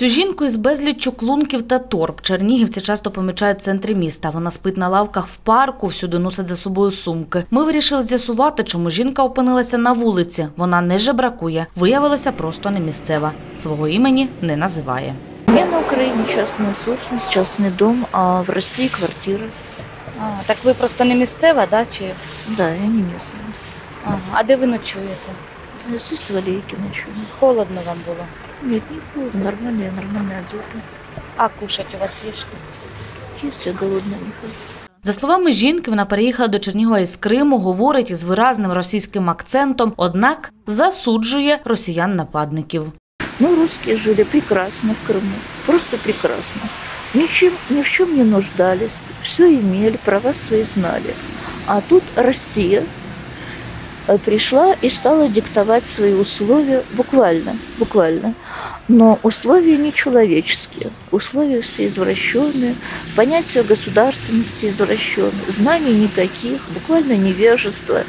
Цю жінку із безліччю клунків та торб чернігівці часто помічають в центрі міста. Вона спить на лавках в парку, всюди носить за собою сумки. Ми вирішили з'ясувати, чому жінка опинилася на вулиці. Вона не жебракує. Виявилася просто не місцева. Свого імені не називає. У меня на Украине частная собственность, частный дом, а в России квартира. А, так ви просто не місцева, да? Чи Да, я не местная. ага. а де ви ночуєте? Я здесь в Аллейке ночую. Холодно вам було. Нет, не холодно, нормально, я нормально одета. А кушать у вас є що? Есть, я голодная не хожу. За словами жінки, вона переїхала до Чернігова із Криму, говорить із виразним російським акцентом, однак засуджує росіян-нападників. Ну, русские жили прекрасно в Крыму, просто прекрасно. Ничем, ни в чем не нуждались, все имели, права свои знали. А тут Россия э, пришла и стала диктовать свои условия буквально, буквально. Но условия нечеловеческие, условия все извращенные, понятие государственности извращенное, знаний никаких, буквально невежество,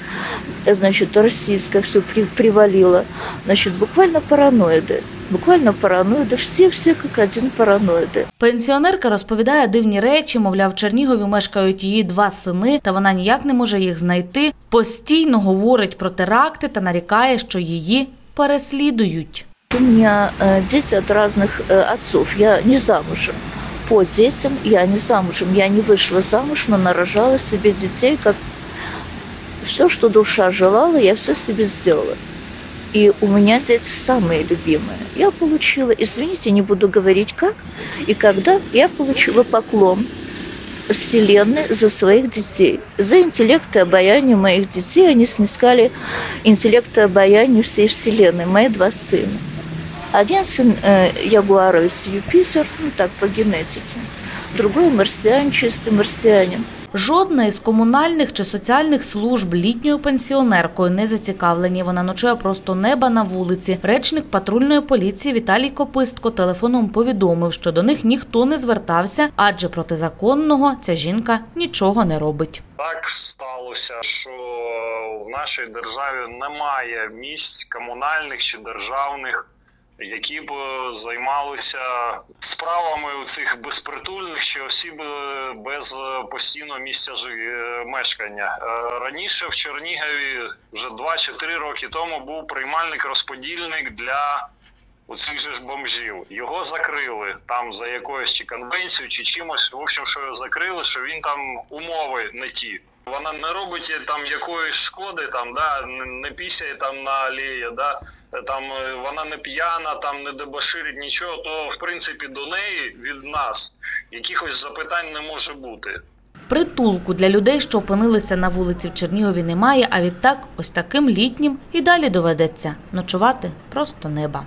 э, значит, российское все привалило, значит, буквально параноиды, буквально параноиды, все-все как один параноиды. Пенсіонерка розповідає дивні речі, мовляв, в Чернігові мешкають її два сини, та вона ніяк не може їх знайти. Постійно говорить про теракти та нарікає, що її переслідують. У меня э, дети от разных э, отцов. Я не замужем. По детям я не замужем. Я не вышла замуж, но нарожала себе детей, как все, что душа желала, я все себе сделала. И у меня дети самые любимые. Я получила, извините, не буду говорить как и когда, я получила поклон Вселенной за своих детей. За интеллект и обаяние моих детей они снискали интеллект и обаяние всей Вселенной, мои два сына. Один сын э, ягуаровец Юпитер, ну так, по генетике. Другой марсианин, чистый марсианин. Жодна із комунальних чи соціальних служб літньою пенсіонеркою не зацікавлені. Вона ночує просто неба на вулиці. Речник патрульної поліції Віталій Копистко телефоном повідомив, що до них ніхто не звертався, адже протизаконного ця жінка нічого не робить. Так сталося, що в нашій державі немає місць комунальних чи державних, які б е, займалися справами у цих безпритульних чи осіб е, без е, постійного місця мешкання. Раніше в Чернігові вже 2 чи 3 роки тому був приймальник-розподільник для оцих же ж бомжів. Його закрили там за якоюсь чи конвенцією, чи чимось. В общем, що його закрили, що він там умови не ті. Вона не робить там якоїсь шкоди, там да не, не пісяє там на алеї, да там е, вона не п'яна, там не дебоширить нічого. То в принципі до неї від нас якихось запитань не може бути. Притулку для людей, що опинилися на вулиці в Чернігові, немає. А відтак, ось таким літнім і далі доведеться ночувати просто неба.